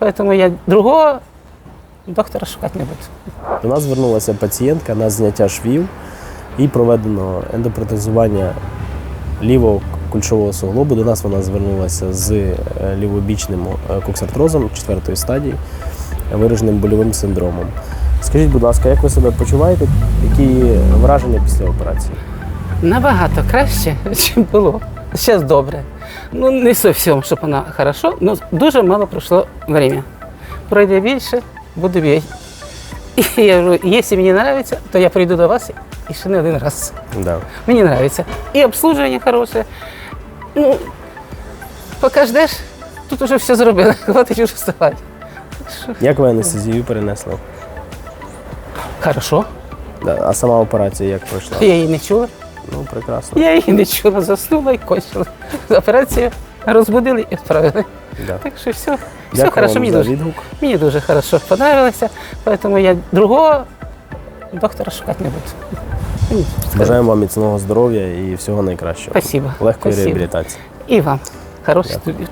Поэтому я другого доктора шукати не буду. До нас звернулася пацієнтка на зняття швів і проведено ендопротезування лівого кульшового суглобу. До нас вона звернулася з е, лівобічним е, коксартрозом четвертої стадії, вираженим больовим синдромом. Скажіть, будь ласка, як ви себе почуваєте? Які враження після операції? Набагато краще, ніж було. Зараз добре. Ну, не зовсім, щоб вона хорошо, але дуже мало пройшло время. Пройде більше, буде більше. І я говорю, якщо мені подобається, то я прийду до вас і ще не один раз. Да. Мені подобається. І обслуживання хороше. Ну, поки ждеш, тут вже все зробили, хватить вже вставати. Як ви анестезію перенесли? Хорошо. Да. А сама операція як пройшла? Я її не чула. Ну, прекрасно. Я її не чула, заснула і кончила. Операцію розбудили і відправили. Да. Так що все, все Дякую хорошо, вам мені за дуже, відгук. мені дуже хорошо понравилося, поэтому я другого доктора шукати не буду. Мені Бажаємо вам міцного здоров'я і всього найкращого. Спасибо. Легкої Спасибо. реабілітації. І вам. Хороших тобі теж.